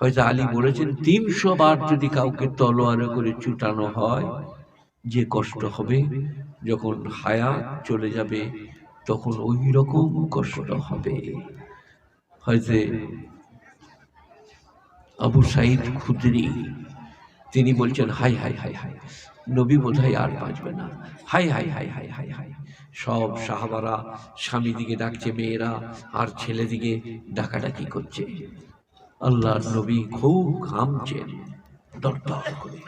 হয়তো আলী বলেছেন, তিনশো বার যদি কাউকে তলোয়ারে করে চুটানো হয়, যে কষ্ট হবে, যখন হায়াত চলে যাবে, তখন ওই রকম কষ্ট হবে। হয়তো আবু সাইদ খুদরি, তিনি বলছেন, হাই হাই হাই হাই, নবী বোধহয় আর বাঁচবে না। হাই হাই হাই হাই হাই হাই, সব সাহাবারা স্বামী দিকে ডাকছে, মেয়েরা আর ছেলে দিকে ডাকাডাকি করছে। আল্লাহর নবী খুব ঘামছেন দরদর করে।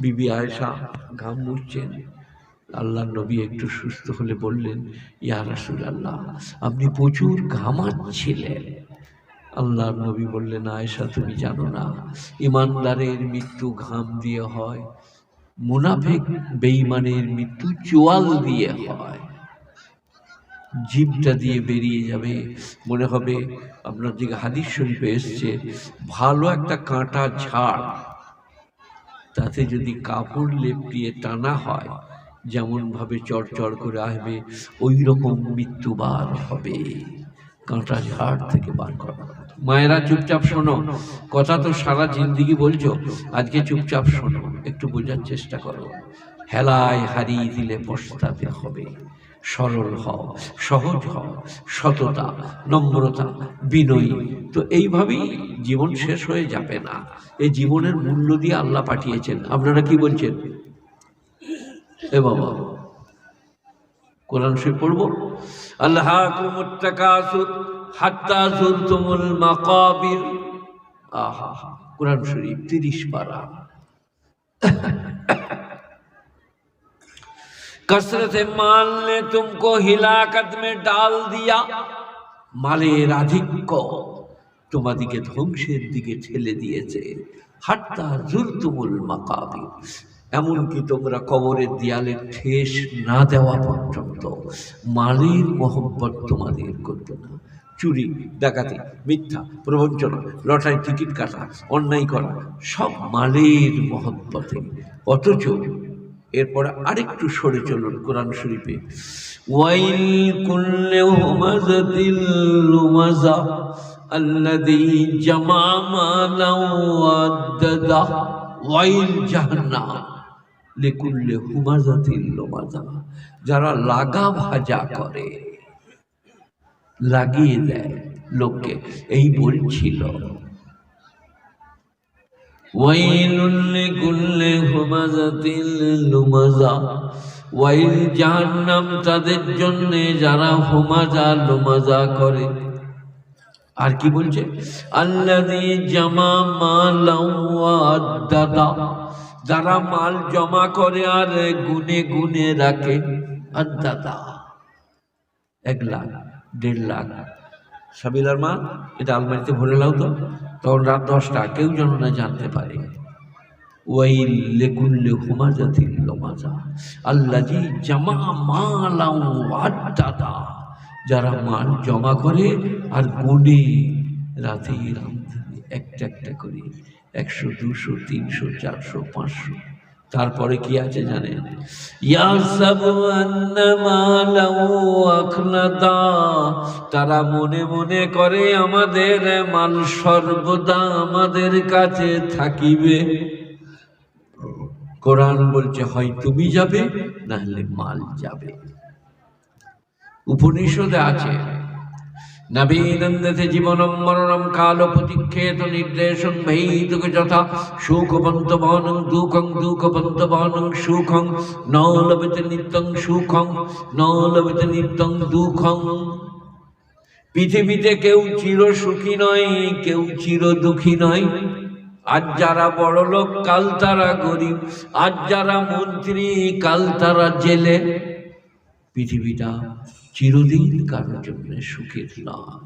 বিবি আয়েশা ঘাম মুছছেন আল্লাহ নবী একটু সুস্থ হলে বললেন, ইয়া রাসুল আল্লাহ আপনি প্রচুর ঘামাচ্ছিলেন। আল্লাহর নবী বললেন, আয়েশা, তুমি জানো না, ইমানদারের মৃত্যু ঘাম দিয়ে হয়, মুনাফিক বেঈমানের মৃত্যু চোয়াল দিয়ে হয়। জীবটা দিয়ে বেরিয়ে যাবে। মনে হবে আপনার দিকে হাদিস শরীফে এসছে, ভালো একটা কাঁটা ঝাড়, তাতে যদি কাপড় লেপটিয়ে টানা হয় যেমন ভাবে চড়চড় করে আসবে ওই রকম মৃত্যু বার হবে। কাঁটা ঝাড় থেকে বার করা। মায়েরা, চুপচাপ শোনো। কথা তো সারা জিন্দিগি বলছো। আজকে চুপচাপ শোনো। একটু বোঝার চেষ্টা করো। হেলায় হারিয়ে দিলে পস্তাতে হবে। সরল হও, সহজ হও, সততা, নম্রতা, বিনয়ী। তো এইভাবেই জীবন শেষ হয়ে যাবে না। এই জীবনের মূল্য দিয়ে আল্লাহ পাঠিয়েছেন। আপনারা কি বলছেন? এ বাবা, কোরআন শরীফ পড়ব? আল্লাহ হাত্তা আহা, কোরআন শরীফ তিরিশ পারা। कसरत माल ने तुमको हिलाकत में डाल दिया মালের আধিক্য তোমাদিকে ধ্বংসের দিকে ঠেলে দিয়েছে হাত্তা জুরতুমুল মাকাবির এমনকি তোমরা কবরের দেয়ালে ঠেস না দেওয়া পর্যন্ত মালের মহব্বত তোমাদের করবে না চুরি ডাকাতি মিথ্যা প্রবঞ্চনা লটারি টিকিট কাটা অন্যায় করা সব মালের মহব্বতে অথচ এরপরে আরেকটু সরে চলুন কোরআন শরীফে। ওয়াইল কুল্লে হুমাজাতিল লুমাজা আল্লাযী জামা মালাও ওয়াদ্দাদা ওয়াইল জাহান্নাম। লিকুল্লে হুমাজাতিল লুমাজা যারা লাগা ভাজা করে, লাগিয়ে দেয় লোককে। এই বলছিল ওয়াইলুল লিকুল্লি হুমাযাতিল লুমাযা ওয়াইল জাহান্নাম তাদের জন্য যারা হুমাজা, লুমাজা করে। আর কি বলছে? আল্লাযী জামা মালাও ওয়াদ্দাদা যারা মাল জমা করে আর গুনে গুনে রাখে, আদ্দাদা। এক লাখ, দেড় লাখ। সাবিলার মা, এটা আলমারিতে ভরে লাও তো। তখন রাত দশটা, কেউ যেন না জানতে পারে। ওয়াইল লেকুল্লে হুমাজাতিল লোমাজা আল্লাজি জামা মালাও আড্ডাদা যারা মাল জমা করে আর গুনে রাতে রাত একটা একটা করে, একশো, দুশো, তিনশো, চারশো, পাঁচশো। তারপরে কি আছে জানেন? তারা মনে মনে করে, আমাদের মাল সর্বদা আমাদের কাছে থাকিবে। কোরআন বলছে, হয় তুমি যাবে, নাহলে মাল যাবে। উপনিষদে আছে নবীনন্দতে জীবনম মরণম কাল প্রতিক্ষেত নির্দেশং ভৈতুক যথা সুখবন্ত বহনং দুঃখং দুঃখবন্ত বহনং সুখং ন লবিতে নিত্যং সুখং ন লবিতে নিত্যং দুঃখং। পৃথিবীতে কেউ চির সুখী নয়, কেউ চির দুঃখী নয়। আজ যারা বড় লোক কাল তারা গরিব। আজ যারা মন্ত্রী, কাল তারা জেলে। পৃথিবীটা চিরদিন কারোর জন্য সুখের নয়।